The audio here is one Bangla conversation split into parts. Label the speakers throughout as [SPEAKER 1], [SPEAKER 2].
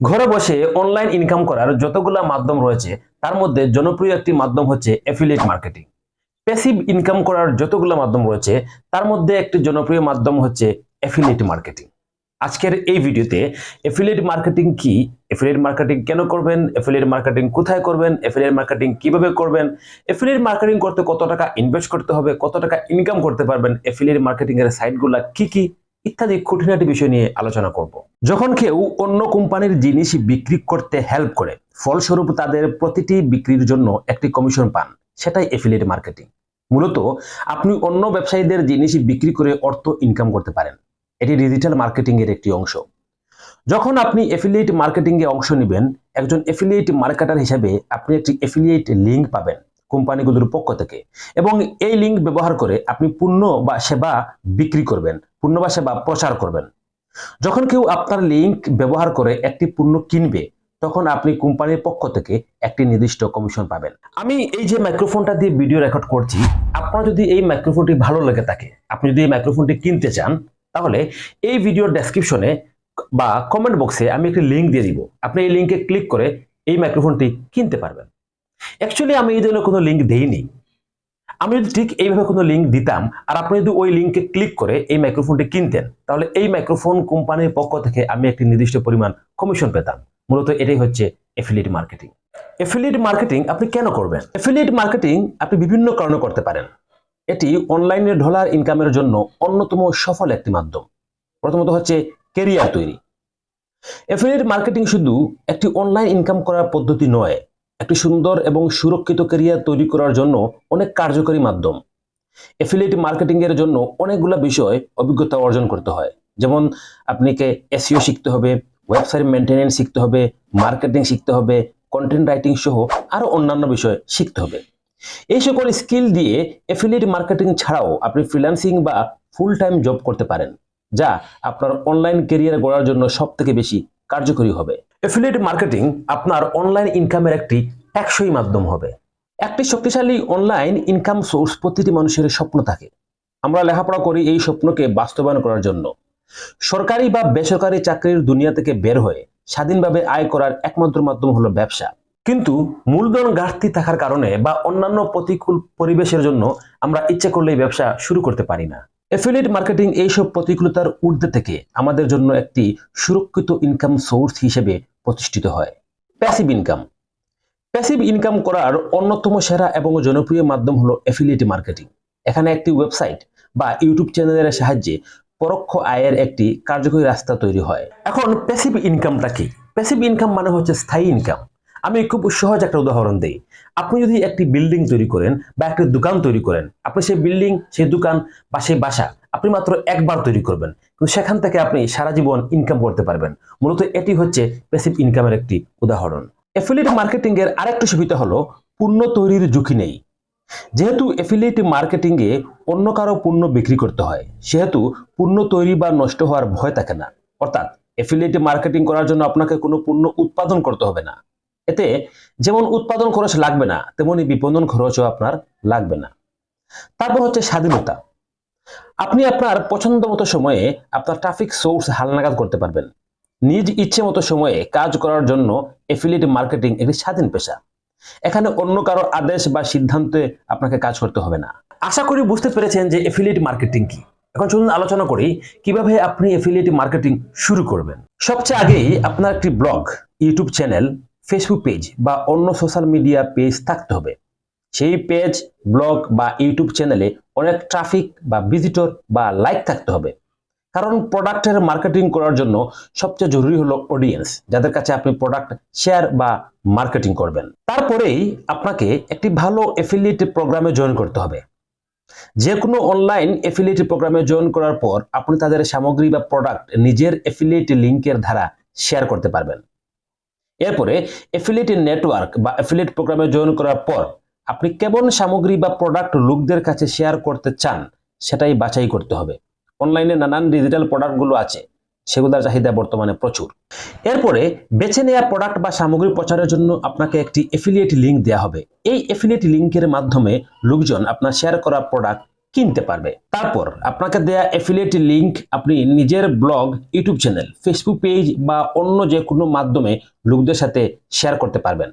[SPEAKER 1] ঘরে বসে অনলাইন ইনকাম করার যতগুলো মাধ্যম রয়েছে, তার মধ্যে জনপ্রিয় একটি মাধ্যম হচ্ছে অ্যাফিলিয়েট মার্কেটিং প্যাসিভ ইনকাম করার যতগুলো মাধ্যম রয়েছে, তার মধ্যে একটি জনপ্রিয় মাধ্যম হচ্ছে অ্যাফিলিয়েট মার্কেটিং আজকের এই ভিডিওতে অ্যাফিলিয়েট মার্কেটিং কি? অ্যাফিলিয়েট মার্কেটিং কেন করবেন? অ্যাফিলিয়েট মার্কেটিং কোথায় করবেন? অ্যাফিলিয়েট মার্কেটিং কীভাবে করবেন? অ্যাফিলিয়েট মার্কেটিং করতে কত টাকা ইনভেস্ট করতে হবে? কত টাকা ইনকাম করতে পারবেন? অ্যাফিলিয়েট মার্কেটিং এর সাইটগুলো কি কি? ইত্যাদি খুঁটিনাটি বিষয় নিয়ে আলোচনা করব। যখন কেউ অন্য কোম্পানির জিনিস বিক্রি করতে হেল্প করে, ফলস্বরূপ তাদের প্রতিটি বিক্রির জন্য একটি কমিশন পান, সেটাই এফিলিয়েট মার্কেটিং মূলত, আপনি অন্য ব্যবসায়ীদের জিনিস বিক্রি করে অর্থ ইনকাম করতে পারেন। এটি ডিজিটাল মার্কেটিং এর একটি অংশ। যখন আপনি এফিলিয়েট মার্কেটিং এ অংশ নেবেন, একজন এফিলিয়েট মার্কেটার হিসেবে আপনি একটি এফিলিয়েট লিংক পাবেন কোম্পানিগুলোর পক্ষ থেকে এবং এই লিংক ব্যবহার করে আপনি পণ্য বা সেবা বিক্রি করবেন। পণ্য বা প্রচার করবেন। যখন কেউ আপনার লিংক ব্যবহার করে একটি পণ্য কিনবে, তখন আপনি কোম্পানির পক্ষ থেকে একটি নির্দিষ্ট কমিশন পাবেন। আমি এই যে মাইক্রোফোনটা দিয়ে ভিডিও রেকর্ড করছি, আপনার যদি এই মাইক্রোফোনটি ভালো লেগে থাকে, আপনি যদি এই মাইক্রোফোনটি কিনতে চান, তাহলে এই ভিডিওর ডেসক্রিপশনে বা কমেন্ট বক্সে আমি একটি লিংক দিয়ে দিব। আপনি এই লিংকে ক্লিক করে এই মাইক্রোফোনটি কিনতে পারবেন। অ্যাকচুয়ালি আমি এই জন্য কোনো লিঙ্ক দেইনি। আমি যদি ঠিক এইভাবে কোনো লিঙ্ক দিতাম, আর আপনি যদি ওই লিঙ্কে ক্লিক করে এই মাইক্রোফোনটি কিনতেন, তাহলে এই মাইক্রোফোন কোম্পানির পক্ষ থেকে আমি একটি নির্দিষ্ট পরিমাণ কমিশন পেতাম। মূলত এটাই হচ্ছে এফিলিয়েট মার্কেটিং এফিলিয়েট মার্কেটিং আপনি কেন করবেন? এফিলিয়েট মার্কেটিং আপনি বিভিন্ন কারণে করতে পারেন। এটি অনলাইনে ডলার ইনকামের জন্য অন্যতম সফল একটি মাধ্যম। প্রথমত হচ্ছে কেরিয়ার তৈরি। এফিলিয়েট মার্কেটিং শুধু একটি অনলাইন ইনকাম করার পদ্ধতি নয় একটি সুন্দর এবং সুরক্ষিত ক্যারিয়ার তৈরি করার জন্য অনেক কার্যকরী মাধ্যম। এফিলিয়েট মার্কেটিং এর জন্য অনেকগুলো বিষয় অভিজ্ঞতা অর্জন করতে হয়। যেমন আপনাকে এসইও শিখতে হবে ওয়েবসাইট মেনটেনেন্স শিখতে হবে মার্কেটিং শিখতে হবে কন্টেন্ট রাইটিং সহ আরও অন্যান্য বিষয় শিখতে হবে। এই সকল স্কিল দিয়ে এফিলিয়েট মার্কেটিং ছাড়াও আপনি ফ্রিল্যান্সিং বা ফুল টাইম জব করতে পারেন, যা আপনার অনলাইন ক্যারিয়ার গড়ার জন্য সব থেকে বেশি কার্যকরী হবে। এফিলিয়েট মার্কেটিং আপনার অনলাইন ইনকামের একটি টেকসই মাধ্যম হবে। একটি শক্তিশালী অনলাইন ইনকাম সোর্স প্রতিটি মানুষের স্বপ্ন থাকে। আমরা লেখাপড়া করি এই স্বপ্নকে বাস্তবায়ন করার জন্য। সরকারি বা বেসরকারি চাকরির দুনিয়া থেকে বের হয়ে স্বাধীনভাবে আয় করার একমাত্র মাধ্যম হলো ব্যবসা। কিন্তু মূলধন ঘাটতি থাকার কারণে বা অন্যান্য প্রতিকূল পরিবেশের জন্য আমরা ইচ্ছে করলেই ব্যবসা শুরু করতে পারি না। এফিলিয়েট মার্কেটিং এইসব প্রতিকূলতার ঊর্ধ্বে থেকে আমাদের জন্য একটি সুরক্ষিত ইনকাম সোর্স হিসেবে প্রতিষ্ঠিত হয় প্যাসিভ ইনকাম প্যাসিভ ইনকাম করার অন্যতম সেরা এবং জনপ্রিয় মাধ্যম হলো এফিলিয়েট মার্কেটিং এখানে একটি ওয়েবসাইট বা ইউটিউব চ্যানেলের সাহায্যে পরোক্ষ আয়ের একটি কার্যকরী রাস্তা তৈরি হয়। এখন প্যাসিভ ইনকামটা কি? প্যাসিভ ইনকাম মানে হচ্ছে স্থায়ী ইনকাম আমি খুব সহজ একটা উদাহরণ দিই। আপনি যদি একটি বিল্ডিং তৈরি করেন বা একটি দোকান তৈরি করেন আপনি সেই বিল্ডিং, সেই দোকান বা সেই বাসা আপনি মাত্র একবার তৈরি করবেন। কিন্তু সেখান থেকে আপনি সারা জীবন ইনকাম করতে পারবেন। মূলত এটি হচ্ছে প্যাসিভ ইনকামের একটি উদাহরণ। এফিলিয়েট মার্কেটিং এর আরেকটা সুবিধা হলো পূর্ণ তৈরির ঝুঁকি নেই। যেহেতু এফিলিয়েট মার্কেটিং এ অন্য কারও পণ্য বিক্রি করতে হয়, সেহেতু পণ্য তৈরি বা নষ্ট হওয়ার ভয় থাকে না। অর্থাৎ এফিলিয়েট মার্কেটিং করার জন্য আপনাকে কোনো পণ্য উৎপাদন করতে হবে না। এতে যেমন উৎপাদন খরচ লাগবে না, তেমনি বিপণন খরচও আপনার লাগবে না। তারপর হচ্ছে স্বাধীনতা। আপনি আপনার পছন্দ মতো সময়ে আপনার ট্রাফিক সোর্স হালনাগাদ করতে পারবেন। নিজ ইচ্ছে মতো সময়ে কাজ করার জন্য এফিলিয়েট মার্কেটিং একটি স্বাধীন পেশা। এখানে অন্য কারও আদেশ বা সিদ্ধান্তে আপনাকে কাজ করতে হবে না। আশা করি বুঝতে পেরেছেন যে এফিলিয়েট মার্কেটিং কি। এখন চলুন আলোচনা করি, কীভাবে আপনি এফিলিয়েট মার্কেটিং শুরু করবেন। সবচেয়ে আগেই আপনার একটি blog YouTube channel Facebook page বা অন্য সোশ্যাল মিডিয়া পেজ থাকতে হবে। সেই পেজ ব্লগ বা ইউটিউব চ্যানেলে অনেক ট্রাফিক বা ভিজিটর বা লাইক থাকতে হবে। কারণ প্রোডাক্টের মার্কেটিং করার জন্য সবচেয়ে জরুরি হলো অডিয়েন্স যাদের কাছে আপনি প্রোডাক্ট শেয়ার বা মার্কেটিং করবেন। তারপরেই আপনাকে একটি ভালো এফিলিয়েট প্রোগ্রামে জয়েন করতে হবে। যে কোনো অনলাইন এফিলিয়েট প্রোগ্রামে জয়েন করার পর আপনি তাদের সামগ্রী বা প্রোডাক্ট নিজের এফিলিয়েট লিঙ্কের ধারা শেয়ার করতে পারবেন। এরপরে এফিলিয়েট নেটওয়ার্ক বা এফিলিয়েট প্রোগ্রামে জয়েন করার পর আপনি কেমন সামগ্রী বা প্রোডাক্ট লোকদের কাছে শেয়ার করতে চান, সেটাই বাছাই করতে হবে। অনলাইনে নানান ডিজিটাল প্রোডাক্টগুলো আছে, সেগুলোর চাহিদা বর্তমানে প্রচুর। এরপরে বেছে নেওয়া প্রোডাক্ট বা সামগ্রী প্রচারের জন্য আপনাকে একটি এফিলিয়েট লিঙ্ক দেওয়া হবে। এই এফিলিয়েট লিঙ্কের মাধ্যমে লোকজন আপনার শেয়ার করা প্রোডাক্ট কিনতে পারবে। তারপর আপনাকে দেয়া অ্যাফিলিয়েট লিঙ্ক আপনি নিজের blog YouTube channel Facebook page বা অন্য যে কোনো মাধ্যমে লোকদের সাথে শেয়ার করতে পারবেন।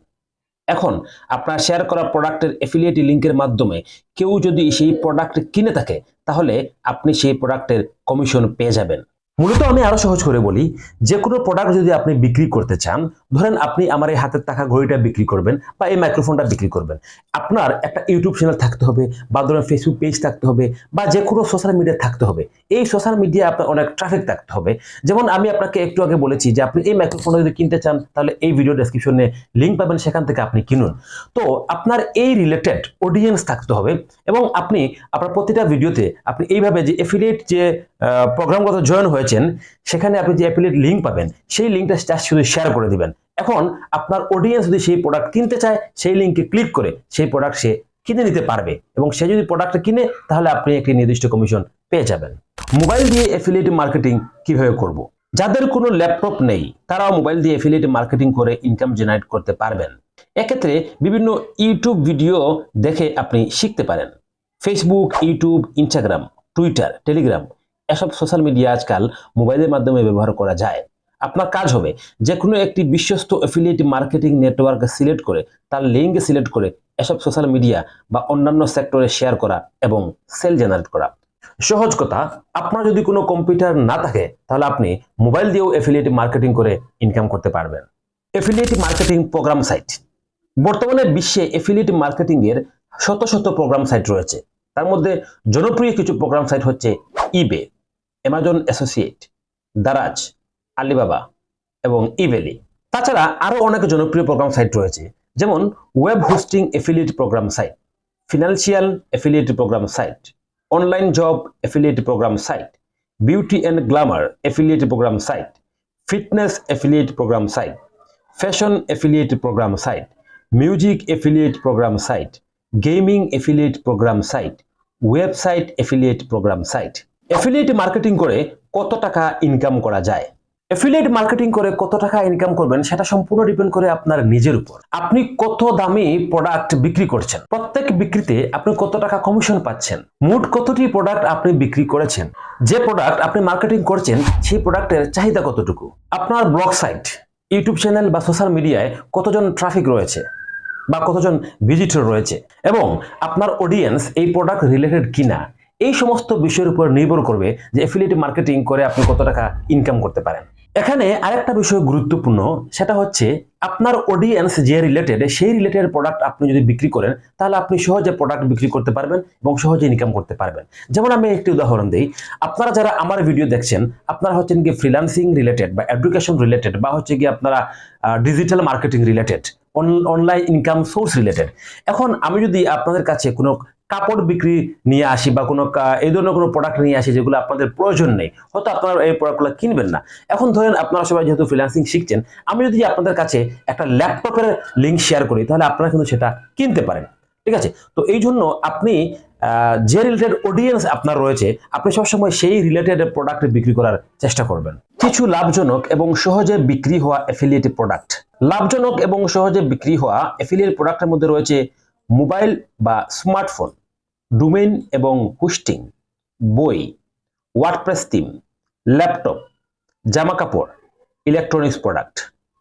[SPEAKER 1] এখন আপনার শেয়ার করা প্রোডাক্টের অ্যাফিলিয়েট লিঙ্কের মাধ্যমে কেউ যদি সেই প্রোডাক্ট কিনে থাকে, তাহলে আপনি সেই প্রোডাক্টের কমিশন পেয়ে যাবেন। মূলত আমি আরও সহজ করে বলি যে কোনো প্রোডাক্ট যদি আপনি বিক্রি করতে চান, ধরেন আপনি আমার এই হাতের টাকা ঘড়িটা বিক্রি করবেন বা এই মাইক্রোফোনটা বিক্রি করবেন। আপনার একটা ইউটিউব চ্যানেল থাকতে হবে বা ধরেন ফেসবুক পেজ থাকতে হবে বা যে কোনো সোশ্যাল মিডিয়া থাকতে হবে। এই সোশ্যাল মিডিয়া আপনার অনেক ট্রাফিক থাকতে হবে। যেমন আমি আপনাকে একটু আগে বলেছি যে আপনি এই মাইক্রোফোনটা যদি কিনতে চান, তাহলে এই ভিডিও ডেসক্রিপশনে লিঙ্ক পাবেন, সেখান থেকে আপনি কিনুন। তো আপনার এই রিলেটেড অডিয়েন্স থাকতে হবে এবং আপনি আপনার প্রতিটা ভিডিওতে আপনি এইভাবে যে এফিলিয়েট যে প্রোগ্রামগত জয়েন হয়েছেন, সেখানে আপনি যে অ্যাফিলিয়েট লিঙ্ক পাবেন, সেই লিঙ্কটা জাস্ট শুধু শেয়ার করে দিবেন। এখন আপনার অডিয়েন্স যদি সেই প্রোডাক্ট কিনতে চায়, সেই লিঙ্কে ক্লিক করে সেই প্রোডাক্ট সে কিনে নিতে পারবে এবং সে যদি প্রোডাক্টটা কিনে, তাহলে আপনি একটি নির্দিষ্ট কমিশন পেয়ে যাবেন। মোবাইল দিয়ে অ্যাফিলিয়েট মার্কেটিং কীভাবে করব? যাদের কোনো ল্যাপটপ নেই, তারাও মোবাইল দিয়ে অ্যাফিলিয়েট মার্কেটিং করে ইনকাম জেনারেট করতে পারবেন। এক্ষেত্রে বিভিন্ন ইউটিউব ভিডিও দেখে আপনি শিখতে পারেন। Facebook YouTube Instagram Twitter Telegram এসব সোশ্যাল মিডিয়া আজকাল মোবাইলের মাধ্যমে ব্যবহার করা যায়। আপনার কাজ হবে যে কোনো একটি বিশ্বস্ত অ্যাফিলিয়েট মার্কেটিং নেটওয়ার্ক সিলেক্ট করে তার লিঙ্ক সিলেক্ট করে এসব সোশ্যাল মিডিয়া বা অন্যান্য সেক্টরে শেয়ার করা এবং সেল জেনারেট করা। সহজ কথা, আপনার যদি কোনো কম্পিউটার না থাকে, তাহলে আপনি মোবাইল দিয়েও অ্যাফিলিয়েট মার্কেটিং করে ইনকাম করতে পারবেন। অ্যাফিলিয়েট মার্কেটিং প্রোগ্রাম সাইট বর্তমানে বিশ্বে অ্যাফিলিয়েট মার্কেটিং এর শত শত প্রোগ্রাম সাইট রয়েছে। তার মধ্যে জনপ্রিয় কিছু প্রোগ্রাম সাইট হচ্ছে eBay Amazon associate Daraz Alibaba এবং ইভেলি তাছাড়া আরও অনেক জনপ্রিয় প্রোগ্রাম সাইট রয়েছে, যেমন web hosting affiliate programme site financial affiliate programme site online job affiliate programme site beauty and glamour affiliate programme site fitness affiliate programme site fashion affiliate programme site music affiliate programme site gaming affiliate programme site website affiliate programme site affiliate marketing করে কত টাকা ইনকাম করা যায়? এফিলিয়েট মার্কেটিং করে কত টাকা ইনকাম করবেন সেটা সম্পূর্ণ ডিপেন্ড করে আপনার নিজের উপর। আপনি কত দামি প্রোডাক্ট বিক্রি করছেন? প্রত্যেক বিক্রিতে আপনি কত টাকা কমিশন পাচ্ছেন? মোট কতটি প্রোডাক্ট আপনি বিক্রি করেছেন? যে প্রোডাক্ট আপনি মার্কেটিং করছেন, সেই প্রোডাক্টের চাহিদা কতটুকু? আপনার ব্লগ সাইট ইউটিউব চ্যানেল বা সোশ্যাল মিডিয়ায় কতজন ট্রাফিক রয়েছে? বা কতজন ভিজিটর রয়েছে? এবং আপনার অডিয়েন্স এই প্রোডাক্ট রিলেটেড কিনা? এই সমস্ত বিষয়ের উপর নির্ভর করবে যে এফিলিয়েট মার্কেটিং করে আপনি কত টাকা ইনকাম করতে পারেন। এখানে আরেকটা বিষয় গুরুত্বপূর্ণ, সেটা হচ্ছে আপনার অডিয়েন্স যে রিলেটেড সেই রিলেটেড প্রোডাক্ট আপনি যদি বিক্রি করেন, তাহলে আপনি সহজে প্রোডাক্ট বিক্রি করতে পারবেন এবং সহজে ইনকাম করতে পারবেন। যেমন আমি একটি উদাহরণ দিই, আপনারা যারা আমার ভিডিও দেখছেন, আপনারা হচ্ছেন কি ফ্রিল্যান্সিং রিলেটেড বা এডুকেশন রিলেটেড বা হচ্ছে কি আপনারা digital marketing related online income source related এখন আমি যদি আপনাদের কাছে কোনো কাপড় বিক্রি নিয়ে আসি বা কোনো এই ধরনের কোনো প্রোডাক্ট নিয়ে আসি যেগুলো আপনাদের প্রয়োজন নেই, হয়তো আপনারা এই প্রোডাক্টগুলো কিনবেন না। এখন ধরেন আপনারা সবাই যেহেতু ফ্রিল্যান্সিং শিখছেন, আমি যদি আপনাদের কাছে একটা ল্যাপটপের লিঙ্ক শেয়ার করি, তাহলে আপনারা কিন্তু সেটা কিনতে পারেন, ঠিক আছে? তো এই জন্য আপনি যে রিলেটেড অডিয়েন্স আপনার রয়েছে, আপনি সবসময় সেই রিলেটেড প্রোডাক্ট বিক্রি করার চেষ্টা করবেন। কিছু লাভজনক এবং সহজে বিক্রি হওয়া অ্যাফিলিয়েট প্রোডাক্ট লাভজনক এবং সহজে বিক্রি হওয়া অ্যাফিলিয়েট প্রোডাক্টের মধ্যে রয়েছে মোবাইল বা স্মার্টফোন ডোমেইন এবং হোস্টিং বই, ওয়ার্ডপ্রেস থিম, ল্যাপটপ জামা কাপড় ইলেকট্রনিক্স প্রোডাক্ট।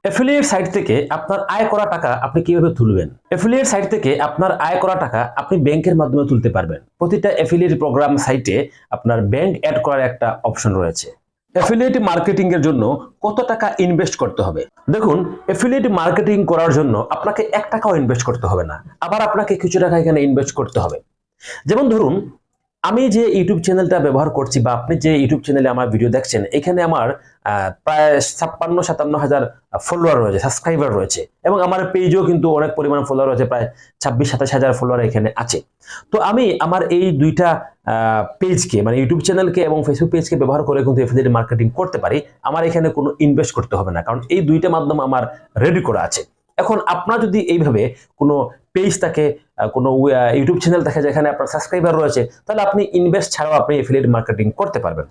[SPEAKER 1] অ্যাফিলিয়েট সাইট থেকে আপনার আয় করা টাকা আপনি কীভাবে তুলবেন? অ্যাফিলিয়েট সাইট থেকে আপনার আয় করা টাকা আপনি ব্যাংকের মাধ্যমে তুলতে পারবেন। প্রতিটা অ্যাফিলিয়েট প্রোগ্রাম সাইটে আপনার ব্যাংক অ্যাড করার একটা অপশন রয়েছে। অ্যাফিলিয়েট মার্কেটিং এর জন্য কত টাকা ইনভেস্ট করতে হবে? দেখুন অ্যাফিলিয়েট মার্কেটিং করার জন্য আপনাকে এক টাকাও ইনভেস্ট করতে হবে না। আবার আপনাকে কিছু টাকা এখানে ইনভেস্ট করতে হবে। যেমন ধরুন আমি যে ইউটিউব চ্যানেলটা ব্যবহার করছি বা আপনি যে ইউটিউব চ্যানেলে আমার ভিডিও দেখছেন এখানে আমার প্রায় ছাপ্পান্ন সাতান্ন হাজার ফলোয়ার রয়েছে সাবস্ক্রাইবার রয়েছে। এবং আমার পেজেও কিন্তু অনেক পরিমাণ ফলোয়ার রয়েছে প্রায় ছাব্বিশ সাতাশ হাজার ফলোয়ার এখানে আছে। তো আমি আমার এই দুইটা পেজকে মানে ইউটিউব চ্যানেলকে এবং ফেসবুক পেজকে ব্যবহার করে কিন্তু এফিলিয়েট মার্কেটিং করতে পারি। আমার এখানে কোনো ইনভেস্ট করতে হবে না কারণ এই দুইটা মাধ্যম আমার রেডি করা আছে। এখন আপনার যদি এইভাবে কোনো পেজ থাকে আহ, কোনো ইউটিউব চ্যানেল থাকে যেখানে আপনার সাবস্ক্রাইবার রয়েছে, তাহলে আপনি ইনভেস্ট ছাড়াও আপনি এফিলিয়েট মার্কেটিং করতে পারবেন।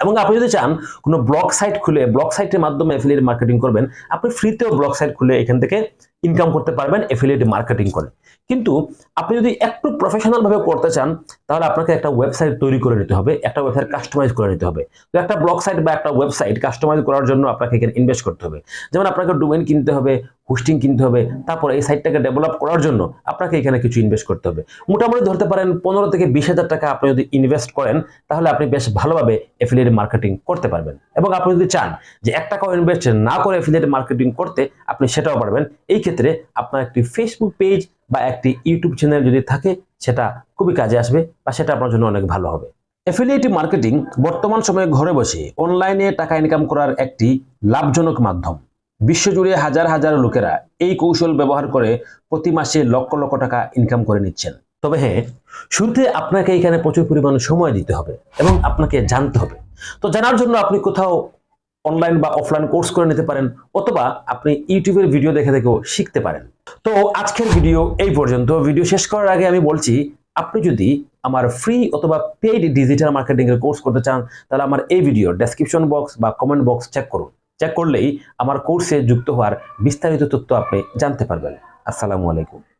[SPEAKER 1] এবং আপনি যদি চান কোনো ব্লগ সাইট খুলে ব্লগ সাইটের মাধ্যমে এফিলিয়েট মার্কেটিং করবেন, আপনি ফ্রিতেও ব্লগ সাইট খুলে এখান থেকে ইনকাম করতে পারবেন এফিলিয়েট মার্কেটিং করে। কিন্তু আপনি যদি একটু প্রফেশনালভাবে করতে চান, তাহলে আপনাকে একটা ওয়েবসাইট তৈরি করে নিতে হবে, একটা ওয়েবসাইট কাস্টমাইজ করে নিতে হবে। তো একটা ব্লগ সাইট বা একটা ওয়েবসাইট কাস্টমাইজ করার জন্য আপনাকে এখানে ইনভেস্ট করতে হবে। যেমন আপনাকে ডোমেন কিনতে হবে হোস্টিং কিনতে হবে, তারপর এই সাইটটাকে ডেভেলপ করার জন্য আপনাকে এখানে কিছু ইনভেস্ট করতে হবে। মোটামুটি ধরতে পারেন পনেরো থেকে বিশ হাজার টাকা আপনি যদি ইনভেস্ট করেন, তাহলে আপনি বেশ ভালোভাবে এফিলিয়েট মার্কেটিং করতে পারবেন। এবং আপনি যদি চান যে এক টাকাও ইনভেস্ট না করে এফিলিয়েট মার্কেটিং করতে, আপনি সেটাও পারবেন। এই ক্ষেত্রে আপনার একটি ফেসবুক পেজ বা একটি ইউটিউব চ্যানেল যদি থাকে, সেটা খুবই কাজে আসবে বা সেটা আপনার জন্য অনেক ভালো হবে। এফিলিয়েটিভ মার্কেটিং বর্তমান সময়ে ঘরে বসে অনলাইনে টাকা ইনকাম করার একটি লাভজনক মাধ্যম। বিশ্বজুড়ে হাজার হাজার লোকেরা এই কৌশল ব্যবহার করে প্রতি মাসে লক্ষ লক্ষ টাকা ইনকাম করে নিচ্ছেন। তবে হ্যাঁ শুরুতে আপনাকে এখানে প্রচুর পরিমাণ সময় দিতে হবে এবং আপনাকে জানতে হবে। তো জানার জন্য আপনি কোথাও অনলাইন বা অফলাইন কোর্স করে নিতে পারেন অথবা আপনি ইউটিউবের ভিডিও দেখে দেখেও শিখতে পারেন। তো আজকের ভিডিও এই পর্যন্ত। ভিডিও শেষ করার আগে আমি বলছি, আপনি যদি আমার ফ্রি অথবা পেইড ডিজিটাল মার্কেটিং এর কোর্স করতে চান, তাহলে আমার এই ভিডিও ডেসক্রিপশন বক্স বা কমেন্ট বক্স চেক করুন। চেক করলেই আমার কোর্সে যুক্ত হওয়ার বিস্তারিত তথ্য আপনি জানতে পারবেন। আসসালামু আলাইকুম।